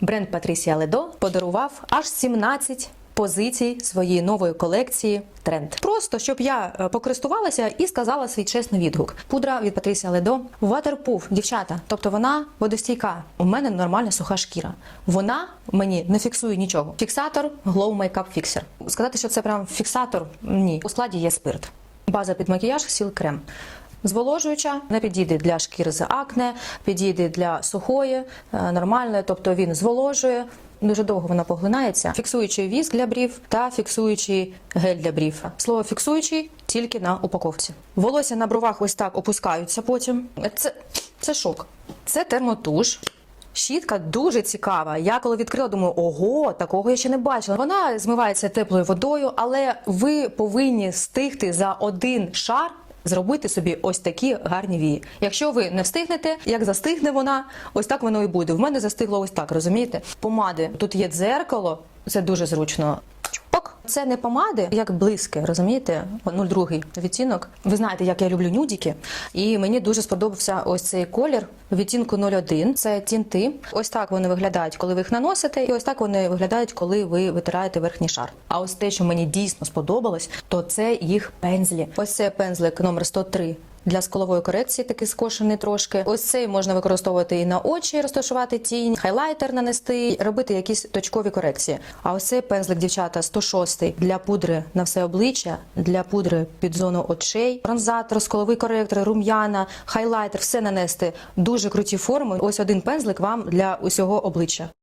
Бренд Патрісія Ледо подарував аж 17 позицій своєї нової колекції тренд. Просто щоб я е, покористувалася і сказала свій чесний відгук. Пудра від Патрісія Ледо Waterproof, дівчата. Тобто вона водостійка. У мене нормальна суха шкіра. Вона мені не фіксує нічого. Фіксатор Glow Makeup Fixer. Сказати, що це прям фіксатор ні. У складі є спирт. База під макіяж сіл крем. Зволожуюча, не підійде для шкіри з акне, підійде для сухої, е, нормальної, тобто він зволожує. Дуже довго вона поглинається. Фіксуючий віск для брів та фіксуючий гель для брів. Слово фіксуючий тільки на упаковці. Волосся на бровах ось так опускаються потім. Це, це шок. Це термотуш. Щітка дуже цікава. Я коли відкрила, думаю, ого, такого я ще не бачила. Вона змивається теплою водою, але ви повинні стигти за один шар. Зробити собі ось такі гарні вії. Якщо ви не встигнете, як застигне вона, ось так воно і буде. В мене застигло ось так, розумієте? Помади. Тут є дзеркало, це дуже зручно. Це не помади, як близьке, розумієте? 02 відтінок. Ви знаєте, як я люблю нюдіки, і мені дуже сподобався ось цей колір відтінку 01. Це тінти. Ось так вони виглядають, коли ви їх наносите, і ось так вони виглядають, коли ви витираєте верхній шар. А ось те, що мені дійсно сподобалось, то це їх пензлі. Ось це пензлик номер 103 для сколової корекції, такий скошений трошки. Ось цей можна використовувати і на очі, розташувати тінь, хайлайтер нанести, робити якісь точкові корекції. А ось цей пензлик, дівчата, 106 для пудри на все обличчя, для пудри під зону очей, бронзатор, сколовий коректор, рум'яна, хайлайтер, все нанести. Дуже круті форми. Ось один пензлик вам для усього обличчя.